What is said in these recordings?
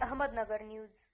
Ahmednagar news.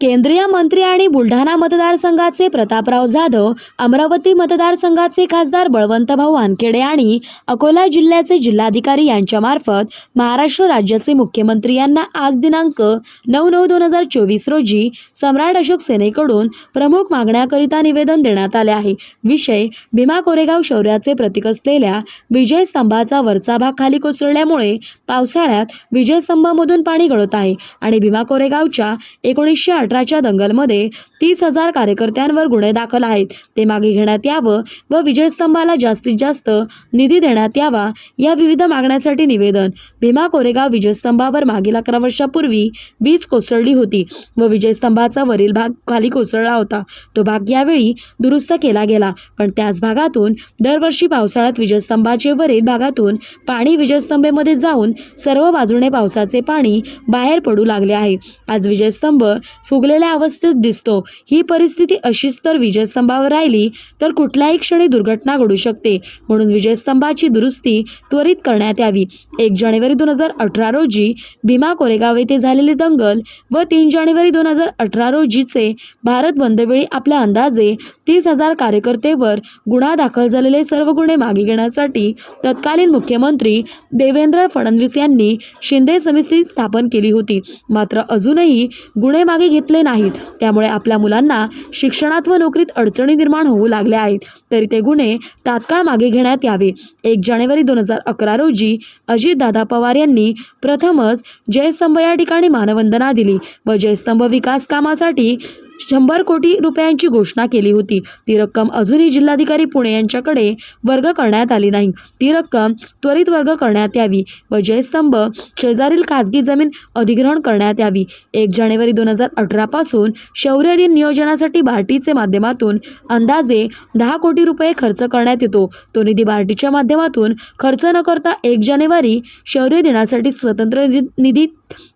केंद्रीय मंत्री आणि बुलढाणा मतदारसंघाचे प्रतापराव जाधव अमरावती मतदारसंघाचे खासदार बळवंतभाऊ वानखेडे आणि अकोला जिल्ह्याचे जिल्हाधिकारी यांच्यामार्फत महाराष्ट्र राज्याचे मुख्यमंत्री यांना आज दिनांक नऊ नऊ दोन हजार चोवीस रोजी सम्राट अशोक सेनेकडून प्रमुख मागण्याकरिता निवेदन देण्यात आले आहे. विषय भीमा कोरेगाव शौर्याचे प्रतीक असलेल्या विजय स्तंभाचा वरचा भाग खाली कोसळल्यामुळे पावसाळ्यात विजय स्तंभामधून पाणी गळत आहे आणि भीमा कोरेगावच्या एकोणीसशे अठराच्या दंगलमध्ये तीस हजार कार्यकर्त्यांवर गुन्हे दाखल आहेत. ते मागे घेण्यात यावं व विजयस्तंभाला जास्तीत जास्त निधी देण्यात यावा या विविध मागण्यासाठी निवेदन. भीमा कोरेगाव विजयस्तंभावर मागील अकरा वर्षापूर्वी वीज कोसळली होती व विजयस्तंभाचा वरील भाग खाली कोसळला होता. तो भाग यावेळी दुरुस्त केला गेला. पण त्याच भागातून दरवर्षी पावसाळ्यात विजयस्तंभाचे वरील भागातून पाणी विजयस्तंभेमध्ये जाऊन सर्व बाजूने पावसाचे पाणी बाहेर पडू लागले आहे. आज विजयस्तंभ फुगलेल्या अवस्थेत दिसतो. ही परिस्थिती अशीच तर विजयस्तंभावर राहिली तर कुठल्याही क्षणी दुर्घटना घडू शकते. म्हणून विजयस्तंभाची दुरुस्ती त्वरित करण्यात यावी. एक जानेवारी दोन हजार अठरा रोजी भीमा कोरेगाव येथे झालेले दंगल व तीन जानेवारी दोन हजार अठरा रोजीचे भारत बंदवेळी आपल्या अंदाजे तीस हजार कार्यकर्तेवर गुन्हा दाखल झालेले सर्व गुन्हे मागे घेण्यासाठी तत्कालीन मुख्यमंत्री देवेंद्र फडणवीस यांनी शिंदे समिती स्थापन केली होती. मात्र अजूनही गुन्हे मागे घेतले नाहीत. त्यामुळे आपल्या मुलांना शिक्षणात व नोकरीत अडचणी निर्माण होऊ लागल्या आहेत. तरी ते गुन्हे तात्काळ मागे घेण्यात यावे. एक जानेवारी दोन हजार अकरा रोजी अजितदादा पवार यांनी प्रथमच जयस्तंभ या ठिकाणी मानवंदना दिली व जयस्तंभ विकास कामासाठी शंभर कोटी रुपयांची घोषणा केली होती. ती रक्कम अजूनही जिल्हाधिकारी पुणे यांच्याकडे वर्ग करण्यात आली नाही. ती रक्कम त्वरित वर्ग करण्यात यावी व जयस्तंभ शेजारील खासगी जमीन अधिग्रहण करण्यात यावी. एक जानेवारी दोन हजार अठरापासून शौर्य दिन नियोजनासाठी बार्टीचे माध्यमातून अंदाजे दहा कोटी रुपये खर्च करण्यात येतो. तो निधी बार्टीच्या माध्यमातून खर्च न करता एक जानेवारी शौर्य दिनासाठी स्वतंत्र निधी निधी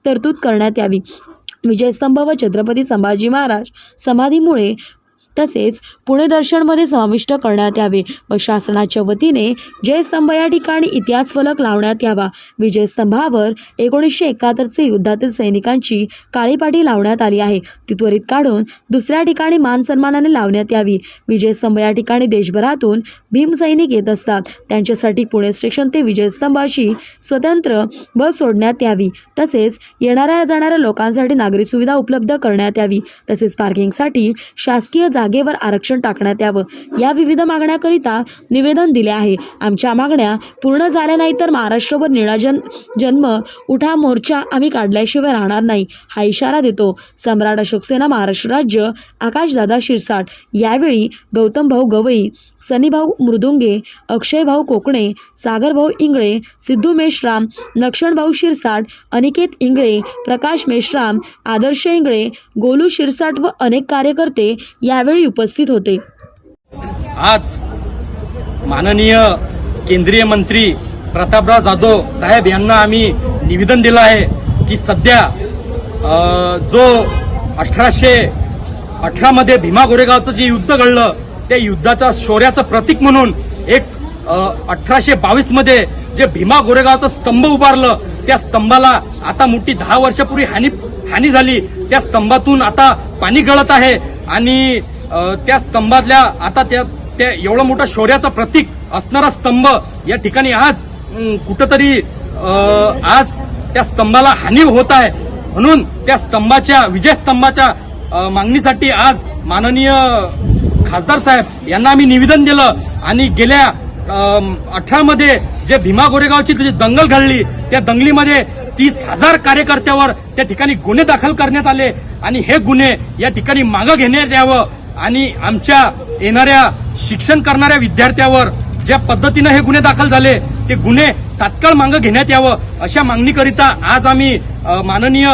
तरतूद करण्यात यावी. विजयस्तंभ व छत्रपती संभाजी महाराज समाधीमुळे तसेच पुणे दर्शनमध्ये समाविष्ट करण्यात यावे. व शासनाच्या वतीने जयस्तंभ या ठिकाणी इतिहास फलक लावण्यात यावा. विजयस्तंभावर एकोणीसशे एकाहत्तरचे युद्धातील सैनिकांची काळीपाटी लावण्यात आली आहे. ती त्वरित काढून दुसऱ्या ठिकाणी मान सन्मानाने लावण्यात यावी. विजयस्तंभ या ठिकाणी देशभरातून भीमसैनिक येत असतात. त्यांच्यासाठी पुणे स्टेशन ते विजयस्तंभाशी स्वतंत्र बस सोडण्यात यावी. तसेच येणाऱ्या जाणाऱ्या लोकांसाठी नागरी सुविधा उपलब्ध करण्यात यावी. तसेच पार्किंगसाठी शासकीय जागेवर आरक्षण टाकण्यात यावं. या विविध मागण्याकरिता निवेदन दिले आहे. आमच्या मागण्या पूर्ण झाल्या नाही तर महाराष्ट्रभर निळा जन जन्म उठा मोर्चा आम्ही काढल्याशिवाय राहणार नाही हा इशारा देतो. सम्राट अशोक सेना महाराष्ट्र राज्य आकाशदादा शिरसाट. यावेळी गौतम भाऊ गवई सनीभाऊ मृदुंगे अक्षयभाऊ कोकणे सागरभाऊ इंगळे सिद्धू मेश्राम नक्षणभाऊ शिरसाट अनिकेत इंगळे प्रकाश मेश्राम आदर्श इंगळे गोलू शिरसाट व अनेक कार्यकर्ते यावेळी उपस्थित होते. आज माननीय केंद्रीय मंत्री प्रतापराव जाधव साहेब यांना आम्ही निवेदन दिलं आहे की सध्या जो अठराशे अठरामध्ये भीमा गोरेगावचं जे युद्ध घडलं त्या युद्धाचा शौर्याचं प्रतीक म्हणून एक अठराशे बावीसमध्ये जे भीमा गोरेगावचं स्तंभ उभारलं त्या स्तंभाला आता मोठी दहा वर्षापूर्वी हानी हानी झाली. त्या स्तंभातून आता पाणी गळत आहे आणि त्या स्तंभातल्या आता त्या त्या एवढं मोठं शौर्याचं प्रतीक असणारा स्तंभ या ठिकाणी आज कुठंतरी आज त्या स्तंभाला हानी होत आहे. म्हणून त्या स्तंभाच्या विजय स्तंभाच्या मागणीसाठी आज माननीय खासदार साहेब यांना आम्ही निवेदन दिलं आणि गेल्या अठरामध्ये जे भीमा गोरेगावची जी दंगल घडली त्या दंगलीमध्ये तीस हजार कार्यकर्त्यावर त्या ठिकाणी गुन्हे दाखल करण्यात आले आणि हे गुन्हे या ठिकाणी मागं घेण्यात यावं आणि आमच्या येणाऱ्या शिक्षण करणाऱ्या विद्यार्थ्यावर ज्या पद्धतीनं हे गुन्हे दाखल झाले ते गुन्हे तात्काळ मागं घेण्यात यावं अशा मागणीकरिता आज आम्ही माननीय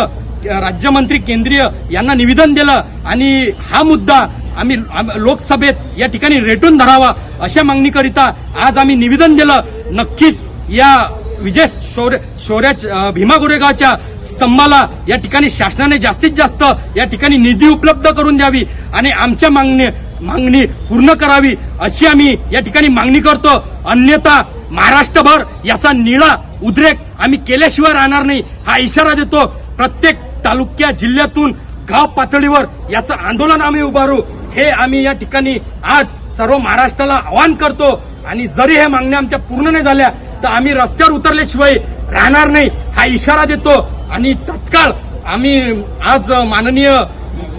राज्यमंत्री केंद्रीय यांना निवेदन दिलं आणि हा मुद्दा आम्ही आम- लोकसभेत या ठिकाणी रेटून धरावा अशा मागणीकरिता आज आम्ही निवेदन दिलं. नक्कीच या विजय शौर्य शौर्या भीमा गोरेगावच्या स्तंभाला या ठिकाणी शासनाने जास्तीत जास्त या ठिकाणी निधी उपलब्ध करून द्यावी आणि आमच्या मागणी मागणी पूर्ण करावी अशी आम्ही या ठिकाणी मागणी करतो. अन्यथा महाराष्ट्रभर याचा निळा उद्रेक आम्ही केल्याशिवाय राहणार नाही. हा इशारा देतो. प्रत्येक तालुक्या जिल्ह्यातून गाव पातळीवर याचं आंदोलन आम्ही उभारू. हे आम्ही या ठिकाणी आज सर्व महाराष्ट्राला आवाहन करतो. आणि जरी हे मागण्या आमच्या पूर्ण नाही झाल्या तर आम्ही रस्त्यावर उतरल्याशिवाय राहणार नाही हा इशारा देतो. आणि तत्काळ आम्ही आज माननीय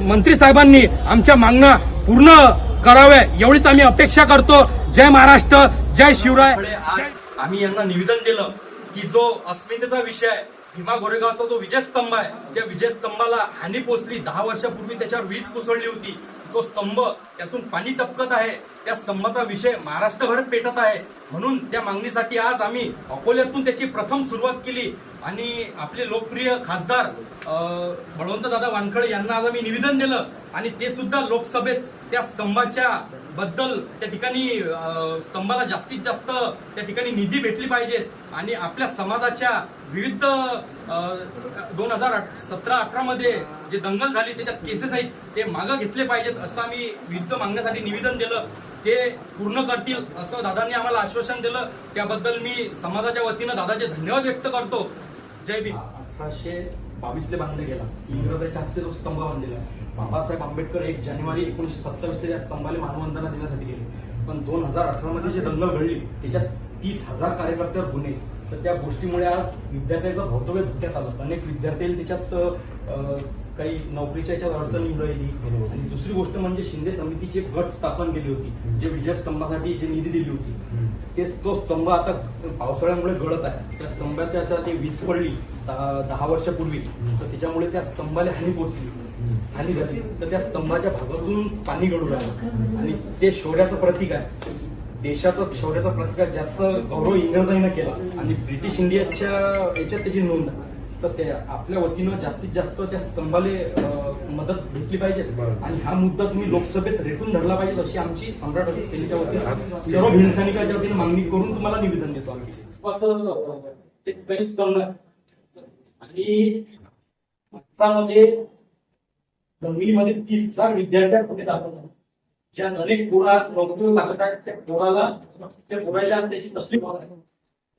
मंत्री साहेबांनी आमच्या मागण्या पूर्ण कराव्या एवढीच आम्ही अपेक्षा करतो. जय महाराष्ट्र जय शिवराय. आज आम्ही यांना निवेदन दिलं की जो अस्मितेचा विषय आहे भीमा गोरेगावचा जो विजयस्तंभ आहे त्या विजयस्तंभाला हानी पोचली दहा वर्षापूर्वी त्याच्यावर वीज कोसळली होती. तो स्तंभ त्यातून पाणी टपकत आहे. त्या स्तंभाचा विषय महाराष्ट्रभर पेटत आहे. म्हणून त्या मागणीसाठी आज आम्ही अकोल्यातून त्याची प्रथम सुरुवात केली. आणि आपले लोकप्रिय खासदार बळवंतदादा वानखळे यांना आज आम्ही निवेदन दिलं. आणि ते सुद्धा लोकसभेत त्या स्तंभाच्या बद्दल त्या ठिकाणी स्तंभाला जास्तीत जास्त त्या ठिकाणी निधी भेटली पाहिजेत आणि आपल्या समाजाच्या विविध दोन हजार सतरा अठरामध्ये जे दंगल झाली त्याच्यात केसेस आहेत ते मागं घेतले पाहिजेत असं आम्ही विविध मागण्यासाठी निवेदन दिलं. ते पूर्ण करतील असं दादांनी आम्हाला आश्वासन दिलं. त्याबद्दल मी समाजाच्या वतीनं दादाचे धन्यवाद व्यक्त करतो. जय भीम. अठराशे बावीसले बांधले गेला. इंग्रजाच्या हस्ते तो स्तंभ बांधलेला बाबासाहेब आंबेडकर एक जानेवारी एकोणीशे सत्तावीस या स्तंभाला मानवंदना देण्यासाठी गेले. पण दोन हजार अठरा मध्ये जे दंगल घडली त्याच्यात तीस हजार कार्यकर्त्यावर गुन्हे. तर त्या गोष्टीमुळे आज विद्यार्थ्याचं भौतव्य धोक्यात आलं. अनेक विद्यार्थी त्याच्यात काही नोकरीच्या याच्यात अडचणी राहिली. आणि दुसरी गोष्ट म्हणजे शिंदे समितीची एक गट स्थापन केली होती. जे विजय स्तंभासाठी जे निधी दिली होती. ते तो स्तंभ आता पावसाळ्यामुळे गळत आहे. त्या स्तंभाच्या अशा ते वीज पडली दहा वर्षापूर्वी. तर त्याच्यामुळे त्या स्तंभाला हानी पोचली हानी झाली. तर त्या स्तंभाच्या भागातून पाणी गळू राहिलं आणि ते शौर्याचं प्रतीक आहे. देशाचं शौर्याचं प्रतीक आहे. ज्याचं गौरव इंग्रजांनी केला. आणि ब्रिटिश इंडियाच्या याच्यात त्याची नोंद आहे. तर ते आपल्या वतीनं जास्तीत जास्त त्या स्तंभाले मदत घेतली पाहिजे. आणि हा मुद्दा तुम्ही लोकसभेत रेटून धरला पाहिजे अशी आमची सम्राट अशोक सेनेच्या वतीनं सर्व भीमसैनिकाच्या वतीनं मागणी करून तुम्हाला निवेदन देतो आम्ही. आणि भारतामध्ये दंगलीमध्ये तीस हजार विद्यार्थ्यांमध्ये दाखवतात ज्या अनेक पोरा नोकरी लागत आहेत त्या पोराला त्या पोराला त्याची तसलीफ